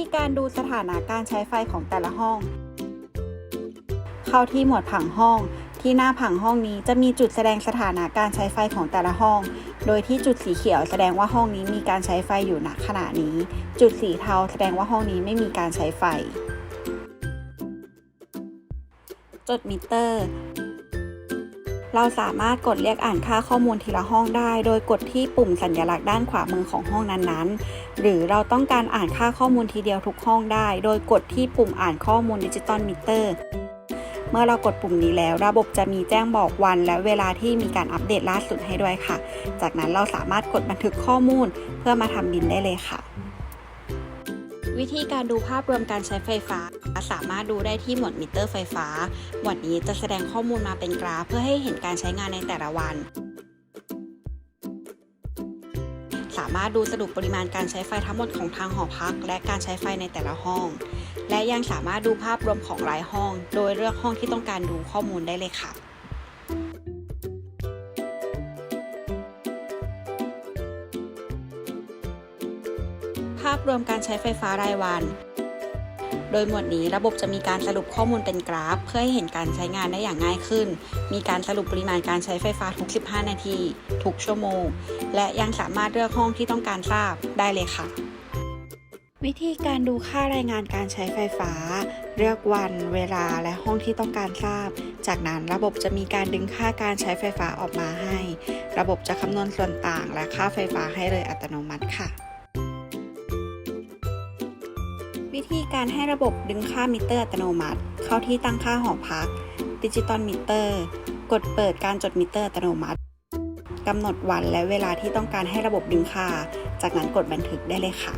ธีการดูสถานะการใช้ไฟของแต่ละห้อง เข้าที่หมวดผังห้อง ที่หน้าผังห้องนี้จะมีจุดแสดงสถานะการใช้ไฟของแต่ละห้อง โดยที่จุดสีเขียวแสดงว่าห้องนี้มีการใช้ไฟอยู่ณขณะนี้ จุดสีเทาแสดงว่าห้องนี้ไม่มีการใช้ไฟ จดมิเตอร์ เราสามารถกดเรียกอ่านค่าข้อมูลทีละห้องได้ โดยกดที่ปุ่มสัญลักษณ์ด้านขวามือของห้องนั้นๆ หรือเราต้องการอ่านค่าข้อมูลทีเดียวทุกห้องได้ โดยกดที่ปุ่มอ่านข้อมูลดิจิตอลมิเตอร์เมื่อเรากดปุ่มนี้แล้ว ระบบจะมีแจ้งบอกวัน และเวลาที่มีการอัปเดตล่าสุดให้ด้วยค่ะ จากนั้นเราสามารถกดบันทึกข้อมูลเพื่อมาทำบินได้เลยค่ะ วิธีการดูภาพรวมการใช้ไฟฟ้า สามารถดูได้ที่หมวดมิเตอร์ไฟฟ้า หมวดนี้จะแสดงข้อมูลมาเป็นกราฟเพื่อให้เห็นการใช้งานในแต่ละวัน สามารถดูสรุปปริมาณการใช้ไฟทั้งหมดของทางหอพัก และการใช้ไฟในแต่ละห้อง และยังสามารถดูภาพรวมของรายห้อง โดยเลือกห้องที่ต้องการดูข้อมูลได้เลยค่ะาพรวมการใช้ไฟฟ้ารายวัน โดยหมวดนี้ระบบจะมีการสรุปข้อมูลเป็นกราฟ เพื่อให้เห็นการใช้งานได้อย่างง่ายขึ้น มีการสรุปปริมาณการใช้ไฟฟ้าทุก 15 นาที ทุกชั่วโมง และยังสามารถเลือกห้องที่ต้องการทราบได้เลยค่ะ วิธีการดูค่ารายงานการใช้ไฟฟ้า เลือกวัน เวลา และห้องที่ต้องการทราบ จากนั้นระบบจะมีการดึงค่าการใช้ไฟฟ้าออกมาให้ ระบบจะคำนวณส่วนต่างและค่าไฟฟ้าให้เลยอัตโนมัติค่ะ วิธีการให้ระบบดึงค่ามิเตอร์อัตโนมัติ เข้าที่ตั้งค่าหอพัก ดิจิตอลมิเตอร์ กดเปิดการจดมิเตอร์อัตโนมัติกำหนดวันและเวลาที่ต้องการให้ระบบดึงค่า จากนั้นกดบันทึกได้เลยค่ะ